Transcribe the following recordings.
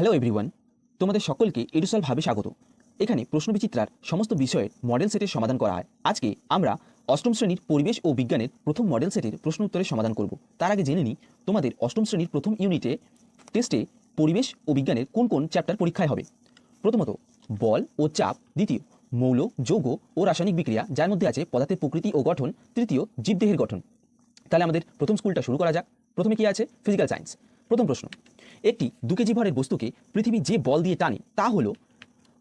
Hello everyone তোমাদের সকলকে এডুসাল ভাবে স্বাগত। এখানে প্রশ্নবিচিত্রার সমস্ত বিষয়ের মডেল সেটের সমাধান করা হয়। আজকে আমরা অষ্টম শ্রেণির পরিবেশ ও বিজ্ঞানের প্রথম মডেল সেটের প্রশ্ন উত্তরের সমাধান করব। তার আগে জেনে নিই, তোমাদের অষ্টম শ্রেণির প্রথম ইউনিটে টেস্টে পরিবেশ ও বিজ্ঞানের কোন কোন চ্যাপ্টার পরীক্ষায় হবে? প্রথমত, বল ও চাপ। দ্বিতীয়, মৌল, যৌগ ও রাসায়নিক বিক্রিয়া, যার মধ্যে আছে পদার্থের প্রকৃতি ও গঠন। তৃতীয়, জীবদেহের গঠন। তাহলে আমাদের প্রথম স্কুলটা শুরু করা যাক। প্রথমে কি আছে? ফিজিক্যাল সায়েন্স প্রথম প্রশ্ন একটি দু কেজি ভরের বস্তুকে পৃথিবী যে বল দিয়ে টানে তা হলো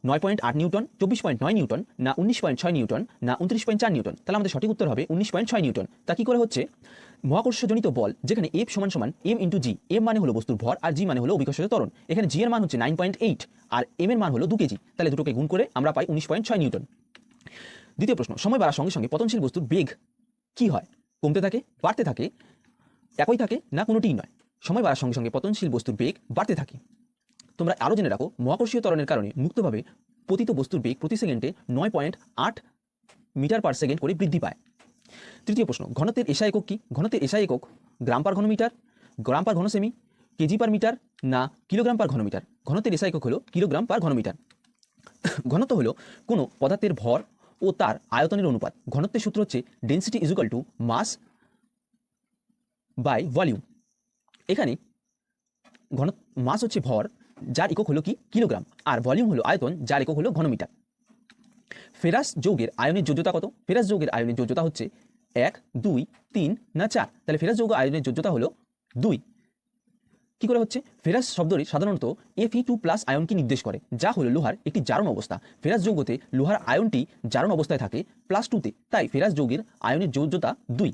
নয় পয়েন্ট আট নিউটন, চব্বিশ পয়েন্ট নয় নিউটন, না উনিশ পয়েন্ট ছয় নিউটন, না উনত্রিশ পয়েন্ট চার নিউটন। তাহলে আমাদের সঠিক উত্তর হবে উনিশ পয়েন্ট ছয় নিউটন। তা কী করে হচ্ছে? মহাকর্ষজনিত বল, যেখানে এফ সমান সমান এম ইন্টু জি এম মানে হলো বস্তুর ভর আর জি মানে হলো অভিকর্ষজ তরণ এখানে জি এর মান হচ্ছে নাইন পয়েন্ট এইট আর এম এর মান হলো দু কেজি। তাহলে দুটোকে গুণ করে আমরা পাই উনিশ পয়েন্ট ছয় নিউটন। দ্বিতীয় প্রশ্ন, সময় বাড়ার সঙ্গে সঙ্গে পতনশীল বস্তুর বেগ কি হয়? কমতে থাকে, বাড়তে থাকে, একই থাকে, না কোনোটিই নয়? সময় বাড়ার সঙ্গে সঙ্গে পতনশীল বস্তুর বেগ বাড়তে থাকে। তোমরা আরও জেনে রাখো, মহাকর্ষীয় ত্বরণের কারণে মুক্তভাবে পতিত বস্তুর বেগ প্রতি সেকেন্ডে নয় পয়েন্ট আট মিটার পার সেকেন্ড করে বৃদ্ধি পায়। তৃতীয় প্রশ্ন, ঘনত্বের এসা একক কি? ঘনত্বের এসা একক গ্রাম পার ঘনমিটার, গ্রাম পার ঘনসেমি, কেজি পার মিটার না কিলোগ্রাম পার ঘনমিটার? ঘনত্বের এসা একক হলো কিলোগ্রাম পার ঘনমিটার। ঘনত্ব হলো কোনো পদার্থের ভর ও তার আয়তনের অনুপাত। ঘনত্বের সূত্র হচ্ছে density is equal to mass by volume এখানে ঘন মাস হচ্ছে ভর, যার একক হলো কি? কিলোগ্রাম। আর ভলিউম হলো আয়তন, যার একক হলো ঘনমিটার। ফেরাস যৌগের আয়নের যোজ্যতা কত? ফেরাস যৌগের আয়নের যোজ্যতা হচ্ছে এক, দুই, তিন না চার। তাহলে ফেরাস যৌগ আয়নের যোজ্যতা হলো দুই। কি করে হচ্ছে? ফেরাস শব্দটি সাধারণত এফি টু প্লাস আয়নকে নির্দেশ করে, যা হলো লোহার একটি জারণ অবস্থা। ফেরাস যৌগতে লোহার আয়নটি জারণ অবস্থায় থাকে প্লাস টুতে তাই ফেরাস যৌগের আয়নের যোজ্যতা দুই।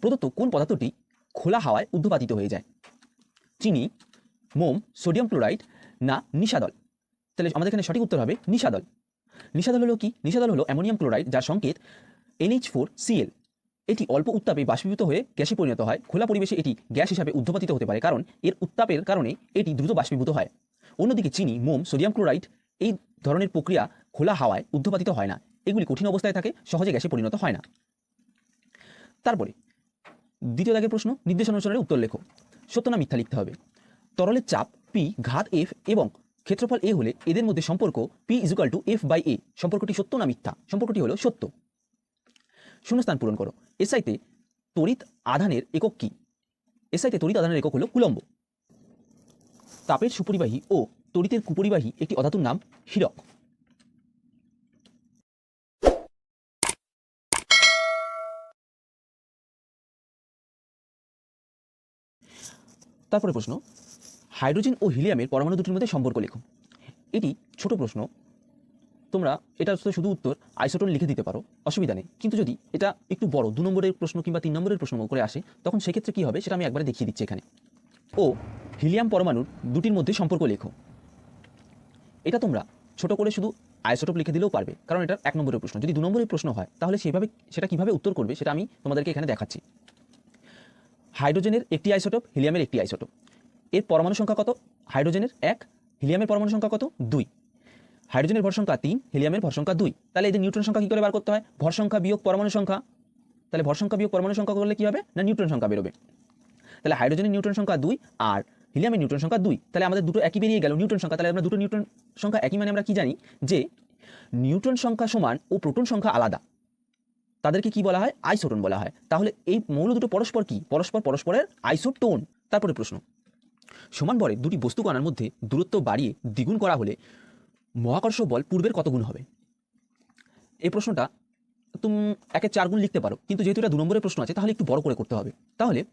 প্রদত্ত কোন পদার্থটি খোলা হাওয়ায় উদ্ধপাতিত হয়ে যায়। চিনি, মোম, সোডিয়াম ক্লোরাইড না নিশাদল। তাহলে আমাদের এখানে সঠিক উত্তর হবে নিশাদল। নিশাদল হলো কি? নিশাদল হলো অ্যামোনিয়াম ক্লোরাইড যার সংকেত এনএইচ ফোর সিএল এটি অল্প উত্তাপে বাষ্পীভূত হয়ে গ্যাসে পরিণত হয়। খোলা পরিবেশে এটি গ্যাস হিসাবে উদ্ধপাতিত হতে পারে কারণ এর উত্তাপের কারণে এটি দ্রুত বাষ্পীভূত হয়। অন্যদিকে চিনি, মোম, সোডিয়াম ক্লোরাইড এই ধরনের প্রক্রিয়া খোলা হাওয়ায় উদ্ধপাতিত হয় না। এগুলি কঠিন অবস্থায় থাকে, সহজে গ্যাসে পরিণত হয় না। তারপরে দ্বিতীয় দাগের প্রশ্ন নির্দেশ অনুসারে উত্তর লেখো। সত্য না মিথ্যা লিখতে হবে। তরলের চাপ পি ঘাত এফ এবং ক্ষেত্রফল এ হলে এদের মধ্যে সম্পর্ক P is equal to F by A সম্পর্কটি সত্য না মিথ্যা? সম্পর্কটি হলো সত্য। শূন্যস্থান পূরণ করো। এসআইতে তড়িৎ আধানের একক কি? এসআইতে তড়িৎ আধানের একক হলো কুলম্ব। তাপের সুপরিবাহী ও তড়িতের কুপরিবাহী একটি অধাতুর নাম হীরক। তারপরে প্রশ্ন, হাইড্রোজেন ও হিলিয়ামের পরমাণু দুটির মধ্যে সম্পর্ক লেখো। এটি ছোট প্রশ্ন, তোমরা এটা শুধু উত্তর আইসোটোন লিখে দিতে পারো, অসুবিধা নেই। কিন্তু যদি এটা একটু বড়, দু নম্বরের প্রশ্ন কিংবা তিন নম্বরের প্রশ্ন করে আসে, তখন সেক্ষেত্রে কী হবে সেটা আমি একবারে দেখিয়ে দিচ্ছি এখানে। ও, হিলিয়াম পরমাণুর দুটির মধ্যে সম্পর্ক লেখো। এটা তোমরা ছোট করে শুধু আইসোটোপ লিখে দিলেও পারবে, কারণ এটা এক নম্বরের প্রশ্ন। যদি দু নম্বরের প্রশ্ন হয়, তাহলে সেভাবে, সেটা কীভাবে উত্তর করবে সেটা আমি তোমাদেরকে এখানে দেখাচ্ছি। হাইড্রোজেনের একটি আইসোটোপ, হিলিয়ামের একটি আইসোটোপ। এর পরমাণু সংখ্যা কত? হাইড্রোজেনের এক, হিলিয়ামের পরমাণু সংখ্যা কত? দুই। হাইড্রোজেনের ভর সংখ্যা তিন, হিলিয়ামের ভর সংখ্যা দুই। তাহলে এদের নিউট্রন সংখ্যা কী করে বার করতে হয়? ভর সংখ্যা বিয়োগ পরমাণু সংখ্যা। তাহলে ভর সংখ্যা বিয়োগ পরমাণু সংখ্যা করলে কী হবে? না, নিউট্রন সংখ্যা বেরোবে। তাহলে হাইড্রোজেনের নিউট্রন সংখ্যা দুই আর হিলিয়ামের নিউট্রন সংখ্যা দুই। তাহলে আমাদের দুটো একই বেরিয়ে গেল নিউট্রন সংখ্যা। তাহলে আমরা দুটো নিউট্রন সংখ্যা একই মানে আমরা কি জানি? যে নিউট্রন সংখ্যা সমান ও প্রোটন সংখ্যা আলাদা। তাদেরকে কি বলা হয়? আইসোটোন বলা হয়। তাহলে এই মৌল দুটো পরস্পর কি? পরস্পর পরস্পরের আইসোটোন। তারপরে প্রশ্ন। সমান ভরে দুটি বস্তু কণার মধ্যে দূরত্ব বাড়িয়ে দ্বিগুণ করা হলে মহাকর্ষ বল পূর্বের কত গুণ হবে? এই প্রশ্নটা তুমি একে চার গুণ লিখতে পারো। কিন্তু যেহেতু এটা দু নম্বরের প্রশ্ন আছে, তাহলে একটু বড় করে করতে হবে। তাহলে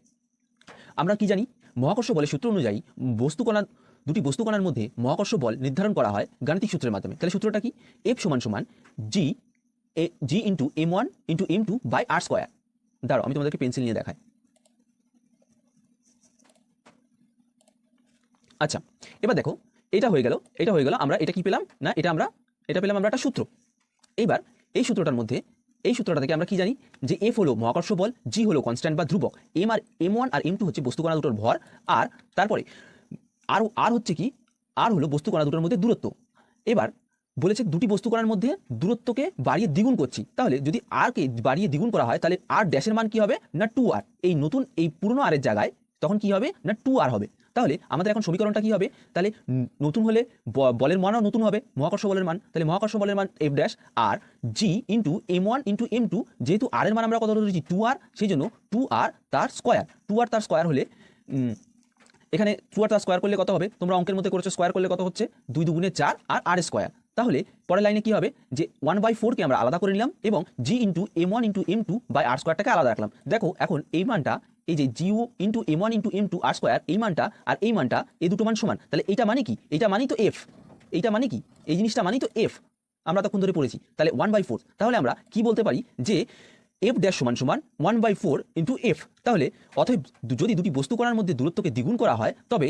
আমরা কি জানি? মহাকর্ষ বলের সূত্র অনুযায়ী বস্তু কণা দুটি বস্তু কণার মধ্যে মহাকর্ষ বল নির্ধারণ করা হয় গাণিতিক সূত্রের মাধ্যমে। তাহলে সূত্রটা কি? এফ সমান সমান G A G into M one into M two by R square দাঁড়ো আমি তোমাদেরকে পেন্সিল নিয়ে দেখাই। আচ্ছা এবার দেখো, এটা হয়ে গেল, এটা হয়ে গেল, আমরা এটা কি পেলাম? না, এটা আমরা, এটা পেলাম আমরা একটা সূত্র। এইবার এই সূত্রটার মধ্যে, এই সূত্রটা থেকে আমরা কি জানি? যে এফ হলো মহাকর্ষ বল জি হলো কনস্ট্যান্ট বা ধ্রুবক। M R M one R M two হচ্ছে বস্তু কণা দুটোর ভর, আর তারপরে, আর আর হচ্ছে কি? আর হলো বস্তু কণা দুটোর মধ্যে দূরত্ব। এবার বলেছে দুটি বস্তু করার মধ্যে দূরত্বকে বাড়িয়ে দ্বিগুণ করছি। তাহলে যদি আরকে বাড়িয়ে দ্বিগুণ করা হয়, তাহলে আর ড্যাশের মান কি হবে? না টু আর এই নতুন, এই পুরনো আরের জায়গায় তখন কি হবে? না টু আর হবে। তাহলে আমাদের এখন সমীকরণটা কি হবে? তাহলে নতুন হলে বলের মানও নতুন হবে, মহাকর্ষ বলের মান। তাহলে মহাকর্ষ বলের মান F dash R G into M one into M two যেহেতু আর এর মান আমরা কত ধরেছি টু আর সেই জন্য টু আর তার স্কোয়ার টু আর তার স্কোয়ার হলে এখানে টু আর তার স্কোয়ার করলে কত হবে? তোমরা অঙ্কের মধ্যে করেছ স্কোয়ার করলে কত হচ্ছে? দুই দুগুণে চার, আর আর স্কোয়ার তাহলে পরের লাইনে কি হবে? যে ওয়ান বাই ফোরকে আমরা আলাদা করে নিলাম এবং G into M one into M two by R স্কোয়ারটাকে আলাদা রাখলাম। দেখো, এখন এই মানটা, এই যে Jio into M one into M two R square এই মানটা আর এই মানটা, এই দুটো মান সমান। তাহলে এইটা মানে কি? এইটা মানেই তো এফ এইটা মানে কি? এই জিনিসটা মানেই তো এফ আমরা তখন ধরে পড়েছি। তাহলে ওয়ান বাই ফোর তাহলে আমরা কি বলতে পারি? যে এফ ড্যাশ সমান সমান one by four into F তাহলে অতএব যদি দুটি বস্তু করার মধ্যে দূরত্বকে দ্বিগুণ করা হয়, তবে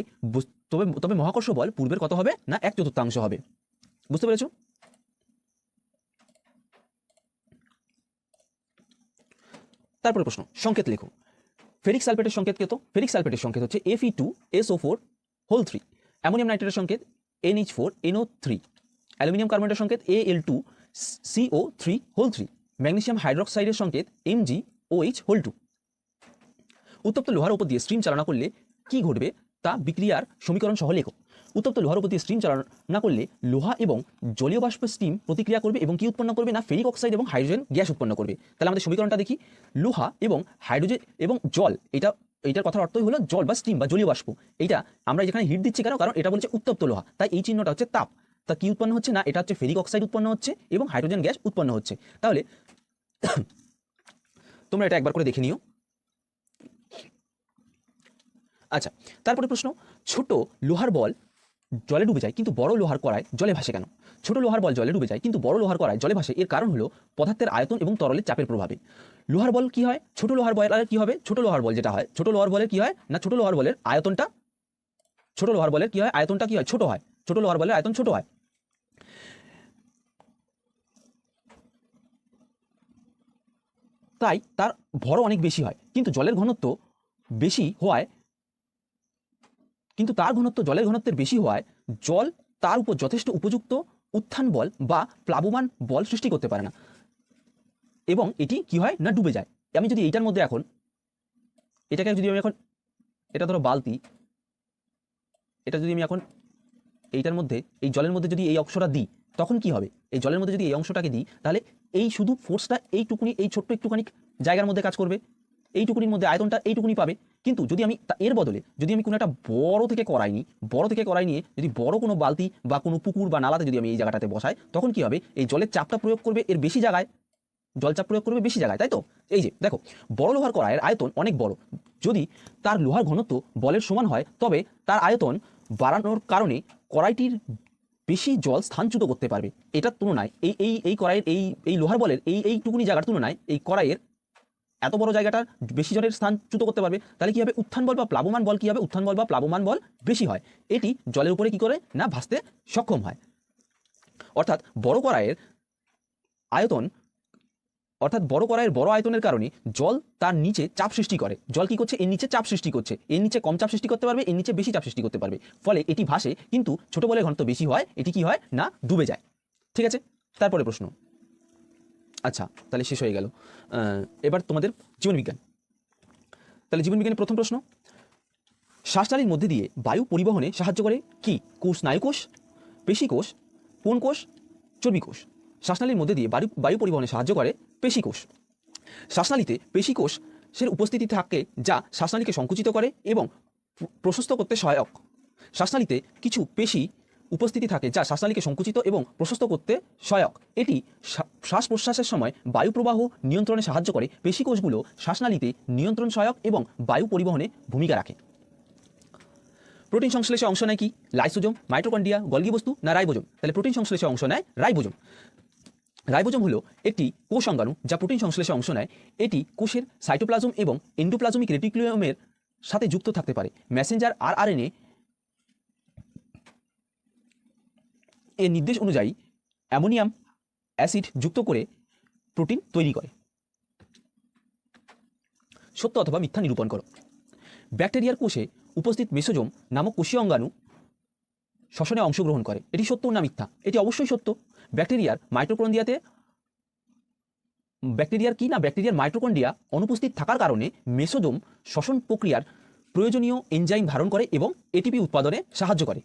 তবে তবে মহাকর্ষ বল পূর্বের কত হবে? না, এক চতুর্থাংশ হবে। বুঝতে পেরেছ? তারপরে প্রশ্ন, সংকেত লেখো। ফেরিক সালফেটের সংকেত কত? ফেরিক সালফেটের সংকেত হচ্ছে F E two S O four whole three ammonium নাইট্রেটের সংকেত N H four N O three aluminium কার্বনেটের সংকেত A L two C O three whole three magnesium হাইড্রক্সাইডের সংকেত M G O H whole two উত্তপ্ত লোহার উপর দিয়ে stream চালনা করলে কি ঘটবে? তা বিক্রিয়ার সমীকরণ সহ লেখো। উত্তপ্ত লোহার উপর দিয়ে স্ট্রিম চালনা করলে লোহা এবং জলীয় বাষ্প স্টিম প্রতিক্রিয়া করবে এবং কি উৎপন্ন করবে? না, ফেরিক অক্সাইড এবং হাইড্রোজেন গ্যাস উৎপন্ন করবে। তাহলে আমাদের সমীকরণটা দেখি। লোহা এবং হাইড্রোজেন এবং জল, এটা এইটার কথার অর্থই হলো জল বা স্টিম বা জলীয় বাষ্প। এইটা আমরা যেখানে হিট দিচ্ছি কেন? কারণ এটা বলছে উত্তপ্ত লোহা। তাই এই চিহ্নটা হচ্ছে তাপ। তা কি উৎপন্ন হচ্ছে? না, এটা হচ্ছে ফেরিক অক্সাইড উৎপন্ন হচ্ছে এবং হাইড্রোজেন গ্যাস উৎপন্ন হচ্ছে। তাহলে তোমরা এটা একবার করে দেখে নিও। আচ্ছা তারপরে প্রশ্ন, ছোট লোহার বল জলে ডুবে যায়, কিন্তু বড় লোহার কড়ায় জলে ভাসে কেন? ছোট লোহার বল জলে ডুবে যায়, কিন্তু বড় লোহার কড়ায় জলে ভাসে। এর কারণ হলো পদার্থের আয়তন এবং তরলের চাপের প্রভাবে। লোহার বল কি হয়? ছোট লোহার বল আর কি হবে? ছোট লোহার বল যেটা হয়। ছোট লোহার বলের কি হয়? না, ছোট লোহার বলের আয়তনটা? ছোট লোহার বলের কি হয়? আয়তনটা কি হয়? ছোট হয়। ছোট লোহার বলের আয়তন ছোট হয়। তাই তার ভরও অনেক বেশি হয়। কিন্তু জলের ঘনত্ব বেশি হওয়ায় কিন্তু তার ঘনত্ব জলের ঘনত্বের বেশি হওয়ায় জল তার উপর যথেষ্ট উপযুক্ত উত্থান বল বা প্লাবমান বল সৃষ্টি করতে পারে না। এবং এটি কি হয়? না, ডুবে যায়। আমি যদি এইটার মধ্যে এখন, এটাকে যদি আমি এখন, এটা ধরো বালতি, এটা যদি আমি এখন এইটার মধ্যে, এই জলের মধ্যে যদি এই অংশটা দিই, তখন কি হবে? এই জলের মধ্যে যদি এই অংশটাকে দিই, তাহলে এই শুধু ফোর্সটা এইটুকুনি, এই ছোট্ট একটুখানি জায়গার মধ্যে কাজ করবে। এইটুকুনির মধ্যে আয়তনটা এইটুকুনি পাবে। কিন্তু যদি আমি এর বদলে যদি আমি কোনো একটা বড় থেকে করাই নিই, বড় থেকে করাই নিয়ে যদি বড় কোনো বালতি বা কোনো পুকুর বা নালাতে যদি আমি এই জায়গাটাতে বসাই, তখন কি হবে? এই জলের চাপটা প্রয়োগ করবে এর বেশি জায়গায়। জল চাপ প্রয়োগ করবে বেশি জায়গায়, তাই তো? এই যে, দেখো, বড় লোহার কড়াইয়ের আয়তন অনেক বড়। যদি তার লোহার ঘনত্ব বলের সমান হয়, তবে তার আয়তন বাড়ানোর কারণে কড়াইটির বেশি জল স্থানচ্যুত করতে পারবে। এটার তুলনায় এই এই এই কড়াইয়ের, এই এই লোহার বলের এই, এইটুকুনি জায়গার তুলনায় এই কড়াইয়ের এত বড় জায়গাটার বেশি জলের স্থানচ্যুত করতে পারবে, তাহলে কি হবে? উত্থান বল বা প্লাবমান বল কি হবে? উত্থান বল বা প্লাবমান বল বেশি হয়। এটি জলের উপরে কি করে? না, ভাসতে সক্ষম হয়। অর্থাৎ বড় কড়াইয়ের আয়তন, অর্থাৎ বড় কড়াইয়ের বড় আয়তনের কারণে জল তার নিচে চাপ সৃষ্টি করে। জল কি করছে? এর নিচে চাপ সৃষ্টি করছে। এর নিচে কম চাপ সৃষ্টি করতে পারবে, এর নিচে বেশি চাপ সৃষ্টি করতে পারবে। ফলে এটি ভাসে, কিন্তু ছোট বলের ঘনত্ব বেশি হয়, এটি কি হয়? না, ডুবে যায়। ঠিক আছে? তারপরে প্রশ্ন। আচ্ছা তাহলে শেষ হয়ে গেল। এবার তোমাদের জীবনবিজ্ঞান। তাহলে জীবনবিজ্ঞানের প্রথম প্রশ্ন, শ্বাসনালীর মধ্যে দিয়ে বায়ু পরিবহনে সাহায্য করে কি? কোষ, স্নায়ুকোষ? পেশিকোষ? কোন কোষ চর্বি কোষ শ্বাসনালীর মধ্যে দিয়ে বায়ু বায়ু পরিবহনে সাহায্য করে পেশিকোষ। শ্বাসনালীতে পেশিকোষের উপস্থিতি থাকে যা শ্বাসনালীকে সংকুচিত করে এবং প্রশস্ত করতে সহায়ক। শ্বাসনালীতে কিছু পেশি উপস্থিতি থাকে যা শ্বাসনালীকে সংকুচিত এবং প্রশস্ত করতে সহায়ক। এটি শ্বাস প্রশ্বাসের সময় বায়ু প্রবাহ নিয়ন্ত্রণে সাহায্য করে। পেশিকোষগুলো শ্বাসনালীতে নিয়ন্ত্রণ সহায়ক এবং বায়ু পরিবহনে ভূমিকা রাখে। প্রোটিন সংশ্লেষে অংশ নেয় কি? লাইসোজোম, মাইটোকন্ড্রিয়া, গলগি বস্তু না রাইবোজোম? তাহলে প্রোটিন সংশ্লেষে অংশ নেয় রাইবোজোম। রাইবোজোম হলো একটি কোষ অঙ্গাণু যা প্রোটিন সংশ্লেষে অংশ নেয়। এটি কোষের সাইটোপ্লাজম এবং এন্ডোপ্লাজমিক রেটিকুলামের সাথে যুক্ত থাকতে পারে। মেসেঞ্জার আর আর এর নির্দেশ অনুযায়ী অ্যামোনিয়াম অ্যাসিড যুক্ত করে প্রোটিন তৈরি করে। সত্য অথবা মিথ্যা নিরূপণ করো। ব্যাকটেরিয়ার কোষে উপস্থিত মেসোজোম নামক কোষীয় অঙ্গাণু শ্বসনে অংশগ্রহণ করে। এটি সত্য না মিথ্যা? এটি অবশ্যই সত্য। ব্যাকটেরিয়ার মাইটোকন্ড্রিয়াতে ব্যাকটেরিয়ার কি না? ব্যাকটেরিয়ার মাইটোকন্ড্রিয়া অনুপস্থিত থাকার কারণে মেসোজোম শ্বসন প্রক্রিয়ার প্রয়োজনীয় এনজাইম ধারণ করে এবং এটিপি উৎপাদনে সাহায্য করে।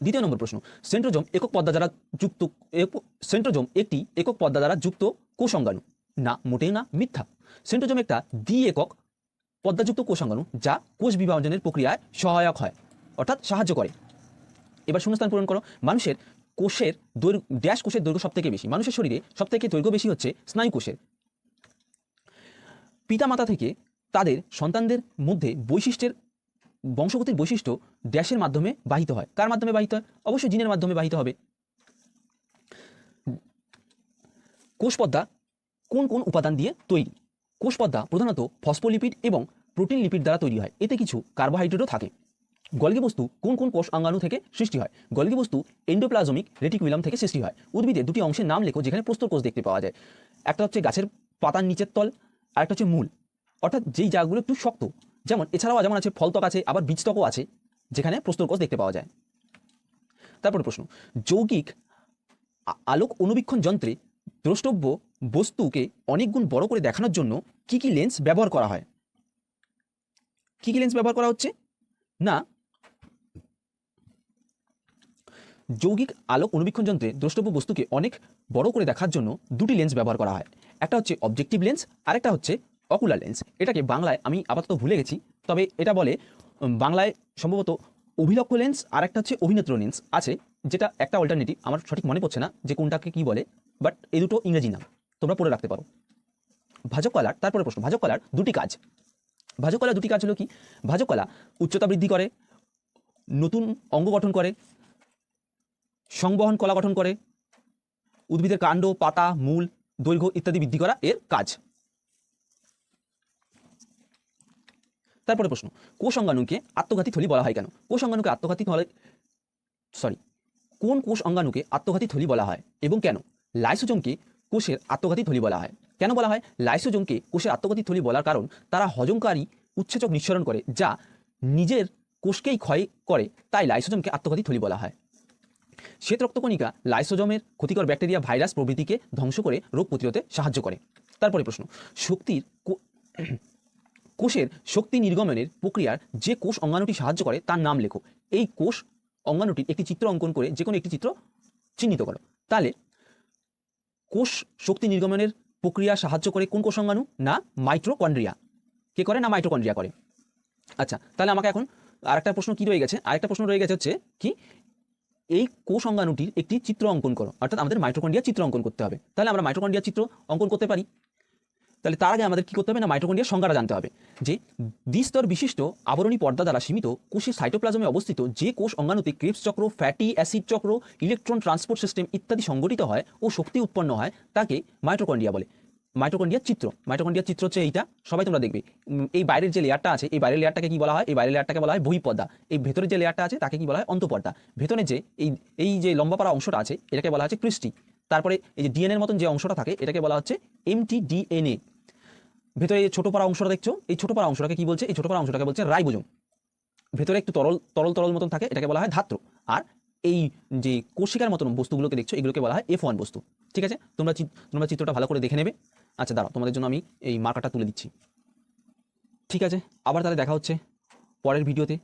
দ্বিতীয় নম্বর প্রশ্ন, সেন্ট্রোজোম একক পদ্মা দ্বারা যুক্ত সেন্ট্রোজোম একটি একক পদ্মা দ্বারা যুক্ত কোষাঙ্গাণু। না, মোটেই না, মিথ্যা। সেন্ট্রোজোম একটা দ্বি একক পদ্মাযুক্ত কোষাঙ্গাণু যা কোষ বিভাজনের প্রক্রিয়ায় সহায়ক হয়, অর্থাৎ সাহায্য করে। এবার শূন্যস্থান পূরণ করো। মানুষের কোষের দৈর্ঘ্য, ড্যাশ কোষের দৈর্ঘ্য সব থেকে বেশি। মানুষের শরীরে সব থেকে দৈর্ঘ্য বেশি হচ্ছে স্নায়ু কোষের। পিতামাতা থেকে তাদের সন্তানদের মধ্যে বৈশিষ্ট্যের বংশগতির বৈশিষ্ট্য ড্যাশের মাধ্যমে বাহিত হয়। কার মাধ্যমে বাহিত হয়? অবশ্যই জিনের মাধ্যমে বাহিত হবে। কোষপদ্মা কোন কোন উপাদান দিয়ে তৈরি? কোষপদ্মা প্রধানত ফসফোলিপিড এবং প্রোটিন লিপিড দ্বারা তৈরি হয়। এতে কিছু কার্বোহাইড্রেটও থাকে। গলগি বস্তু কোন কোন কোষ অঙ্গাণু থেকে সৃষ্টি হয়? গলগি বস্তু এন্ডোপ্লাজমিক রেটিকুলাম থেকে সৃষ্টি হয়। উদ্ভিদে দুটি অংশের নাম লেখো যেখানে প্রস্তর কোষ দেখতে পাওয়া যায়। একটা হচ্ছে গাছের পাতার নিচের তল আর একটা হচ্ছে মূল। অর্থাৎ যেই জায়গাগুলো একটু শক্ত যেমন, এছাড়াও যেমন আছে ফলত্বক আছে, আবার বীজত্বকও আছে, যেখানে প্রস্তর কোষ দেখতে পাওয়া যায়। তারপরে প্রশ্ন, যৌগিক আলোক অনুবীক্ষণ যন্ত্রে দ্রষ্টব্য বস্তুকে অনেক গুণ বড় করে দেখানোর জন্য কি কি লেন্স ব্যবহার করা হয়? কি কি লেন্স ব্যবহার করা হচ্ছে? না, যৌগিক আলোক অনুবীক্ষণ যন্ত্রে দ্রষ্টব্য বস্তুকে অনেক বড় করে দেখার জন্য দুটি লেন্স ব্যবহার করা হয়। একটা হচ্ছে অবজেক্টিভ লেন্স আরেকটা হচ্ছে অকুলার লেন্স এটাকে বাংলায় আমি আপাতত ভুলে গেছি, তবে এটা বলে বাংলায় সম্ভবত অভিলক্ষ লেন্স আর একটা হচ্ছে অভিনেত্র লেন্স আছে, যেটা একটা অল্টারনেটিভ আমার সঠিক মনে পড়ছে না যে কোনটাকে কি বলে বাট এই দুটো ইংরেজি নাম, তোমরা পড়ে রাখতে পারো। ভাজক কলার, তারপরে প্রশ্ন, ভাজক কলার দুটি কাজ। ভাজক কলার দুটি কাজ হলো কি? ভাজক কলা উচ্চতা বৃদ্ধি করে, নতুন অঙ্গ গঠন করে, সংবহন কলা গঠন করে, উদ্ভিদের কাণ্ড, পাতা, মূল, দৈর্ঘ্য ইত্যাদি বৃদ্ধি করা এর কাজ। তারপরে প্রশ্ন, কোষ অঙ্গাণুকে আত্মঘাতী থলি বলা হয় কেন? কোষ অঙ্গাণুকে আত্মঘাতী সরি কোন কোষ অঙ্গাণুকে আত্মঘাতী থলি বলা হয় এবং কেন? লাইসোজোমকে কোষের আত্মঘাতী থলি বলা হয়। কেন বলা হয়? লাইসোজোমকে কোষের আত্মঘাতী থলি বলার কারণ তারা হজমকারী উৎসেচক নিঃসরণ করে যা নিজের কোষকেই ক্ষয় করে, তাই লাইসোজোমকে আত্মঘাতী থলি বলা হয়। শ্বেত রক্তকণিকা লাইসোজোমের ক্ষতিকর ব্যাকটেরিয়া ভাইরাস প্রভৃতিকে ধ্বংস করে রোগ প্রতিরোধে সাহায্য করে। তারপরে প্রশ্ন, শক্তির কোষের শক্তি নির্গমনের প্রক্রিয়ার যে কোষ অঙ্গাণুটি সাহায্য করে তার নাম লেখো। এই কোষ অঙ্গাণুটির একটি চিত্র অঙ্কন করে যে কোনো একটি চিত্র চিহ্নিত করো। তাহলে, কোষ শক্তি নির্গমনের প্রক্রিয়া সাহায্য করে কোন কোষ অঙ্গাণু? না মাইট্রোকন্ড্রিয়া কে করে? না মাইট্রোকন্ড্রিয়া করে। আচ্ছা তাহলে আমাকে এখন আরেকটা প্রশ্ন কি রয়ে গেছে? আরেকটা প্রশ্ন রয়ে গেছে হচ্ছে কি, এই কোষ অঙ্গাণুটির একটি চিত্র অঙ্কন করো। অর্থাৎ আমাদের মাইট্রোকন্ড্রিয়া চিত্র অঙ্কন করতে হবে। তাহলে আমরা মাইট্রোকন্ড্রিয়া চিত্র অঙ্কন করতে পারি। তাহলে তার আগে আমাদের কি করতে হবে না মাইটোকন্ড্রিয়ার সংজ্ঞাটা জানতে হবে? যে দ্বিস্তর বিশিষ্ট আবরণী পর্দা দ্বারা সীমিত কোষের সাইটোপ্লাজমে অবস্থিত যে কোষ অঙ্গাণুতে ক্রেবস চক্র ফ্যাটি অ্যাসিড চক্র ইলেকট্রন ট্রান্সপোর্ট সিস্টেম ইত্যাদি সংগঠিত হয় ও শক্তি উৎপন্ন হয়, তাকে মাইটোকন্ড্রিয়া বলে। মাইটোকন্ড্রিয়ার চিত্র। মাইটোকন্ড্রিয়ার চিত্র হচ্ছে এইটা। সবাই তোমরা দেখবে। এই বাইরের যে লেয়ারটা আছে, এই বাইরের লেয়ারটাকে কি বলা হয়? এই বাইরের লেয়ারটাকে বলা হয় বহিঃপর্দা এই ভেতরের যে লেয়ারটা আছে, তাকে কি বলা হয়? অন্তঃপর্দা। ভেতরে যে এই এই যে লম্বা পাড়া অংশটা আছে, এটাকে বলা হচ্ছে ক্রিস্টি। তারপরে এই যে ডিএনএর মতন যে অংশটা থাকে, এটাকে বলা হচ্ছে এমটি ডিএনএ ভেতরে এই ছোটো পাড়া অংশটা দেখছ? এই ছোট পাড়া অংশটাকে কি বলছে? এই ছোট পাড়া অংশটাকে বলছে রাইবোজোম। ভেতরে একটু তরল তরল তরল মতন থাকে, এটাকে বলা হয় ধাত্র। আর এই যে কোষিকার মতন বস্তুগুলোকে দেখছ, এগুলোকে বলা হয় এফ ওয়ান বস্তু। ঠিক আছে? তোমরা তোমরা চিত্রটা ভালো করে দেখে নেবে। আচ্ছা দাঁড়াও, তোমাদের জন্য আমি এই মার্কারটা তুলে দিচ্ছি। ঠিক আছে? আবার তাহলে দেখা হচ্ছে পরের ভিডিওতে